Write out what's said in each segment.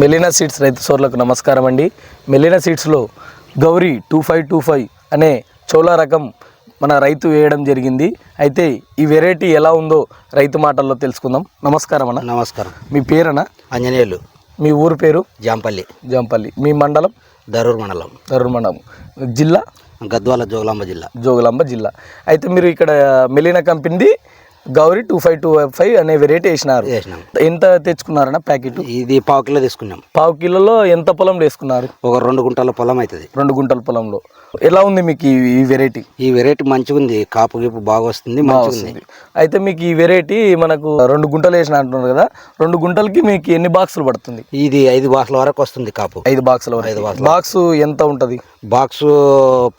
మెలినా seeds రైతు సోర్లకు నమస్కారం అండి. మెలినా సీడ్స్లో Gauri two five two five అనే చోళా రకం మన రైతు వేయడం జరిగింది. అయితే ఈ వెరైటీ ఎలా ఉందో రైతు మాటల్లో తెలుసుకుందాం. నమస్కారం అన్న. నమస్కారం. మీ పేరనా ఆంజనేయులు. మీ ఊరు పేరు? జాంపల్లి. జంపల్లి. మీ మండలం? దరూర్ మండలం. తరుణ్ మండలం. జిల్లా? గద్వాల జోగులాంబ జిల్లా. జోగులాంబ జిల్లా. అయితే మీరు ఇక్కడ మెలినా కంపెనీది Gauri two five two five అనే వెరైటీ వేసినారు. వేసినాం. ఎంత తెచ్చుకున్నారన్న ప్యాకెట్? ఇది పావు కిలో తీసుకున్నాం. పావు కిలోలో ఎంత పొలం వేసుకున్నారు? ఒక రెండు గుంటల పొలం అవుతుంది రెండు గుంటల పొలంలో. ఎలా ఉంది మీకు ఈ వెరైటీ? ఈ వెరైటీ మంచిగా ఉంది కాపు గీపు బాగా వస్తుంది అయితే మీకు ఈ వెరైటీ మనకు రెండు గుంటలు వేసిన అంటున్నారు కదా రెండు గుంటలకి మీకు ఎన్ని బాక్సులు పడుతుంది? ఇది ఐదు బాక్సుల వరకు వస్తుంది కాపు. ఐదు బాక్సుల వరకు. బాక్స్ ఎంత ఉంటుంది? బాక్స్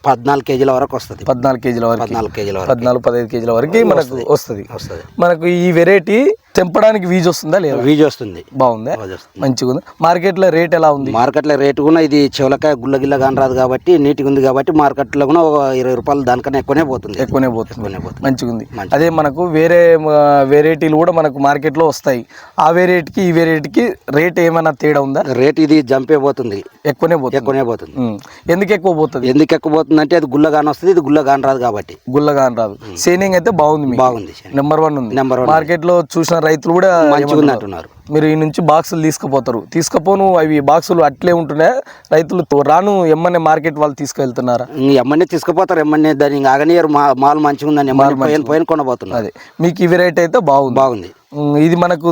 పద్నాలుగు కేజీల వరకు వస్తుంది. పద్నాలుగు కేజీల వరకు. పద్నాలుగు కేజీల వరకు. పద్నాలుగు పదహైదు కేజీల వరకు మనకు వస్తుంది. వస్తుంది. మనకు ఈ వెరైటీ తెంపడానికి వీజ్ వస్తుందా లేదా? వీజి వస్తుంది. బాగుందా? మంచిగా ఉంది మార్కెట్లో రేట్ ఎలా ఉంది? మార్కెట్లో రేటు కూడా ఇది చెవులకాయ గుల్ల గిల్ల కాని రాదు కాబట్టి నీట్గా ఉంది కాబట్టి మార్కెట్లో కూడా ఒక ఇరవై రూపాయలు దానికన్నా ఎక్కువనే పోతుంది. ఎక్కువనే పోతుంది. మంచిగా ఉంది. అదే మనకు వేరే వెరైటీలు కూడా మనకు మార్కెట్లో వస్తాయి. ఆ వెరైటీకి ఈ వెరైటీకి రేట్ ఏమైనా తేడా ఉందా? రేట్ ఇది జంపే పోతుంది. ఎక్కువనే పోతుంది. ఎక్కువనే పోతుంది. ఎందుకు ఎక్కువ పోతుంది? ఎందుకు ఎక్కువ పోతుంది అంటే అది గుల్లగాని వస్తుంది ఇది గుల్లగాని రాదు కాబట్టి. గుల్లగా అని రాదు. సేనింగ్ అయితే బాగుంది బాగుంది నెంబర్ వన్ ఉంది. నెంబర్ వన్ మార్కెట్లో చూసిన రైతులు కూడా మంచిగా ఉంది అంటున్నారు మీరు ఈ నుంచి బాక్సులు తీసుకుపోతారు. తీసుకుపోను అవి బాక్సులు అట్లే ఉంటున్నాయి? రైతులు రాను ఎమ్మనే మార్కెట్ వాళ్ళు తీసుకెళ్తున్నారా? ఎమ్మని తీసుకుపోతారు ఎమ్మని దాన్ని ఇంకా ఆగనియరు మాల్ మంచిగా ఉందని పోయిన కొనబోతున్నారు. అదే. మీకు ఈ వెరైటీ అయితే బాగుంది. బాగుంది. ఇది మనకు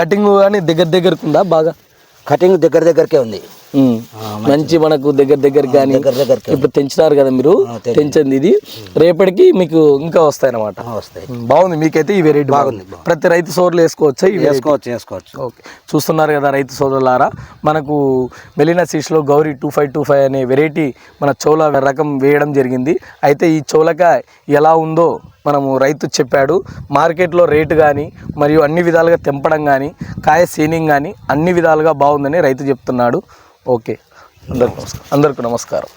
కటింగ్ కానీ దగ్గర దగ్గరకు ఉందా బాగా? కటింగ్ దగ్గర దగ్గరకే ఉంది. మంచి మనకు దగ్గర దగ్గర కానీ ఇప్పుడు తెంచినారు కదా మీరు? తెంచింది ఇది. రేపటికి మీకు ఇంకా వస్తాయి అన్నమాట వస్తాయి. బాగుంది మీకైతే ఈ వెరైటీ బాగుంది, ప్రతి రైతు సోర్లు వేసుకోవచ్చా variety? వేసుకోవచ్చు వేసుకోవచ్చు. ఓకే. చూస్తున్నారు కదా రైతు సోదరులారా మనకు Melina సీడ్స్లో Gauri two five two five అనే వెరైటీ మన చోళ రకం వేయడం జరిగింది. అయితే ఈ చోళక ఎలా ఉందో మనము రైతు చెప్పాడు. మార్కెట్లో రేటు కానీ మరియు అన్ని విధాలుగా తెంపడం కానీ కాయ సీనింగ్ కానీ అన్ని విధాలుగా బాగుందని రైతు చెప్తున్నాడు. ఓకే. అందరికి నమస్కారం. అందరికీ నమస్కారం.